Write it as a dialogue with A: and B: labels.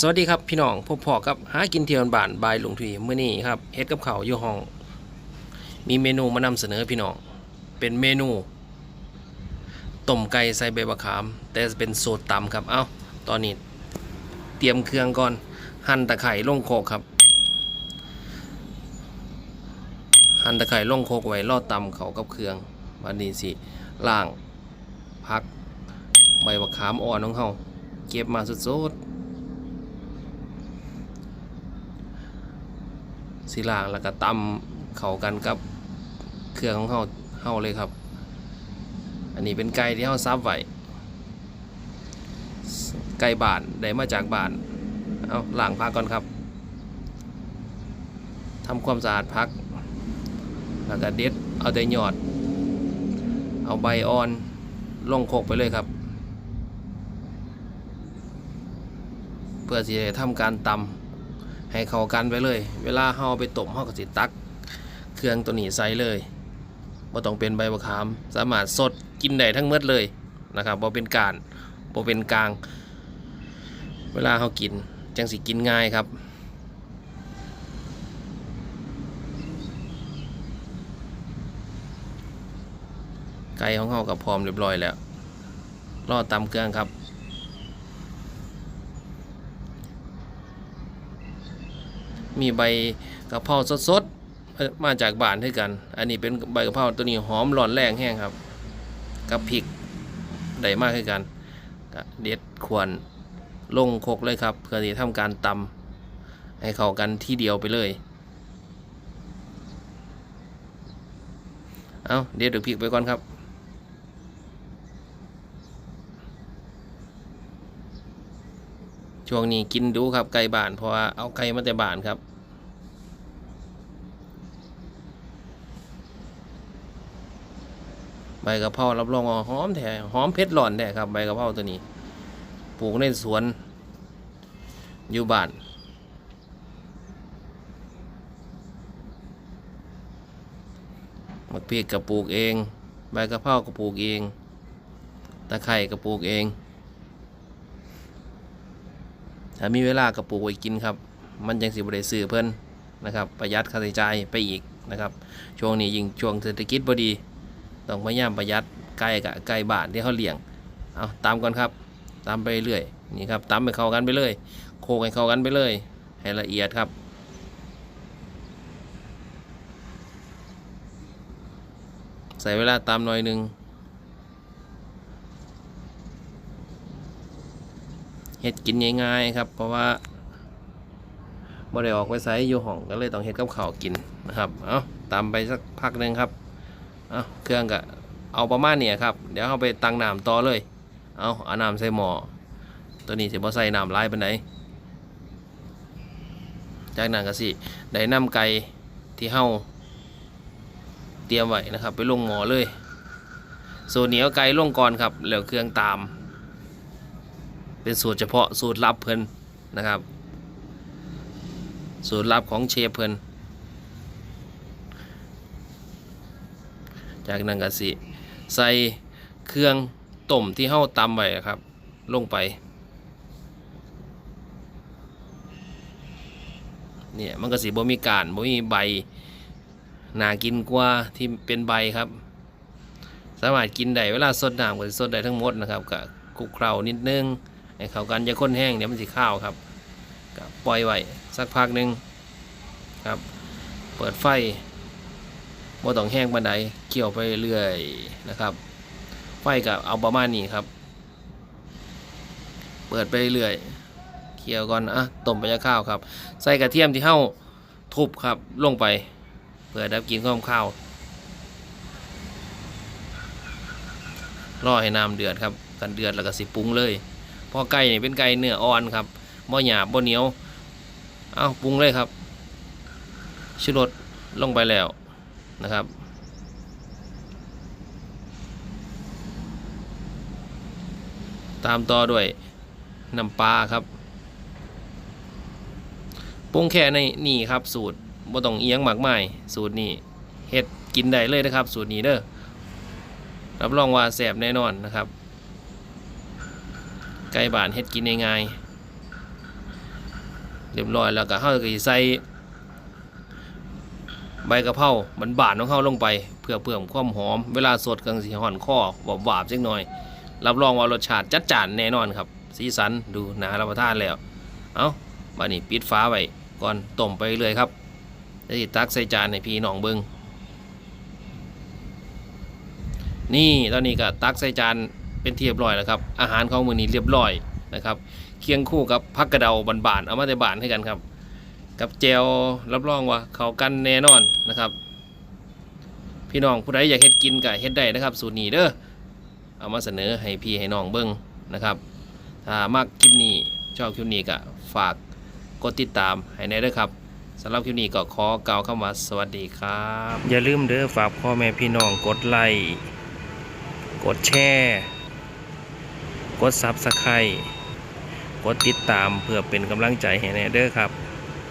A: สวัสดีครับพี่น้องพบพอกับหากินเที่ยวบ้านบายหลวงทุยมื้อนี้ครับเฮ็ดกับเขาอยู่ห้อง มีเมนูมานำเสนอพี่น้อง เป็นเมนูต้มไก่ใส่ใบมะขาม แต่เป็นสูตรตำครับ เอ้าตอนนี้เตรียมเครื่องก่อนหั่นตะไคร้ลงโคกครับ หั่นตะไคร้ลงโคกไว้รอตำเขากับเครื่องวันนี้สิล่างพักใบมะขามอ่อนของเฮาเก็บมาสดๆ สีล่างแล้วก็ตำเข้ากันกับเครื่องของเฮาเฮาเลยครับ อันนี้เป็นไก่ที่เฮาซับไว้ไก่บ้านได้มาจากบ้านเอาล้างพักก่อนครับทำความสะอาดพัก แล้วก็เด็ดเอาแต่หยอด เอาใบอ่อนลงโคกไปเลยครับ เพื่อที่จะทำการตำ ให้เข้ากันไปเลย เวลาเฮาเอไปต้มเฮาก็สิตัก เครื่องตัวนี้ใส่เลยบ่ต้องเป็นใบมะขาม สามารถสดกินได้ทั้งเมดเลยนะครับบ่เป็นการบ่เป็นกลาง เวลาเฮากินจังสิกินง่ายครับไก่ของเฮาก็พร้อมเรียบร้อยแล้วรอตำเครื่องครับ มีใบกะเพราสดๆมาจากบ้านด้วยกัน อันนี้เป็นใบกะเพราตัวนี้หอมร้อนแรงแห้งครับ กับพริกได้มากขึ้นกันเด็ดควรลงโคกเลยครับเพื่อที่ทำการตำให้เข้ากันที่เดียวไปเลย เอาเด็ดดูพริกไปก่อนครับ ช่วงนี้กินดูครับไก่บ้านเพราะว่าเอาไก่มาแต่บ้านครับใบกะเพรารับรองว่าหอมแท้หอมเผ็ดร้อนแท้ครับใบกะเพราตัวนี้ปลูกในสวน อยู่บ้านมักพริกก็ปลูกเอง ใบกะเพราก็ปลูกเอง ตะไคร่ก็ปลูกเอง ถ้ามีเวลาก็ปลูกไว้กินครับ มันยังสิบได้ซื้อเพิ่นนะครับ ประหยัดค่าใช้จ่ายไปอีกนะครับ ช่วงนี้ยิ่งช่วงเศรษฐกิจพอดี ต้องพยายามประหยัดไก่กับไก่บานที่เขาเลี้ยง เอาตามก่อนครับ ตามไปเรื่อยนี่ครับตามไปเข้ากันไปเลย โคกให้เข้ากันไปเลย ให้ละเอียดครับใส่เวลาตามหน่อยหนึ่ง ฮ็ดกินง่ายๆครับ เพราะว่าบ่ได้ออกไปไสอยู่ห้องก็เลยต้องเฮ็ดกับข้าวกินนะครับเอาตามไปสักพักหนึ่งครับเอาเครื่องก็เอาประมาณเนี้ยครับ เดี๋ยวเอาไปตั้งน้ำต่อเลย เอาเอาน้ำใส่หม้อตัวนี้สิบ่ใส่น้ำลายปานจากนั้นก็สิได้น้ำไก่ที่เฮาเตรียมไว้นะครับ ไปลงหม้อเลยส่วนเหนียวไก่ลงก่อนครับแล้วเครื่องตาม เป็นสูตรเฉพาะสูตรลับเพิ่นนะครับ สูตรลับของเชฟเพิ่นจากนั้นก็สิใส่เครื่องต้มที่เฮาตำไว้ครับ ลงไปเนี่ยมันก็สิบ่มีการบ่มีใบนากินกว่าที่เป็นใบครับ สามารถกินได้เวลาสดน้ำก็สิสดได้ทั้งหมดนะครับกับคลุกเคล้านิดนึง ให้เข้ากันอย่าข้นแห้งเดี๋ยวมันสิข้าวครับก็ปล่อยไว้สักพักหนึ่งครับ เปิดไฟบ่ต้องแห้งบันไดเคี่ยวไปเรื่อยนะครับ ไฟก็เอาประมาณนี้ครับ เปิดไปเรื่อยเคี่ยวก่อนอะต้มไปจะข้าวครับ ใส่กระเทียมที่เห่าทุบครับลงไปเพื่อดับกินความข้าวรอให้น้ำเดือดครับกันเดือดแล้วก็สิปรุงเลย พอไก่เนี่ยเป็นไก่เนื้ออ่อนครับบ่หยาบบ่เหนียว เอาปรุงเลยครับชูรสลงไปแล้วนะครับ ตามต่อด้วยน้ำปลาครับปรุงแค่ในนี่ครับ สูตรบ่ต้องเอียงมากมายสูตรนี้เฮ็ดกินได้เลยนะครับ สูตรนี้เด้อรับรองว่าแซ่บแน่นอนนะครับ ไก่บ้านเฮ็ดกินง่ายๆเรียบร้อยแล้วก็เฮาก็สิใส่ใบกะเพราบานของเฮาลงไป เพื่อเพิ่มความหอม เวลาสดกังสิห่อนคอหวาบๆจักหน่อย รับรองว่ารสชาติจัดจ้านแน่นอนครับ สีสันดูน่ารับประทานแล้ว เอามานี่ปิดฟ้าไว้ก่อนต้มไปเรื่อยครับแล้วสิตักใส่จานให้พี่น้องเบิงนี่ตอนนี้ก็ตักใส่จาน เป็นที่เรียบร้อยแล้วครับอาหารของมือนี้เรียบร้อยนะครับเคียงคู่กับผักกระเดาบานๆเอามาแต่บานให้กันครับ กับแจวรับรองว่าเขากันแน่นอนนะครับ พี่น้องผู้ใดอยากเฮ็ดกินก็เฮ็ดได้นะครับ สูตรนี้เด้อเอามาเสนอให้พี่ให้น้องเบิ่งนะครับถ้ามักคลิปนี้ชอบคลิปนี้ก็ฝากกดติดตามให้แน่ด้วยครับสำหรับคลิปนี้ก็ขอกล่าวคำว่าสวัสดีครับ อย่าลืมเด้อฝากพ่อแม่พี่น้องกดไลค์กดแชร์ กดซับสไครต์กดติดตามเพื่อเป็นกำลังใจให้แน่เด้อครับ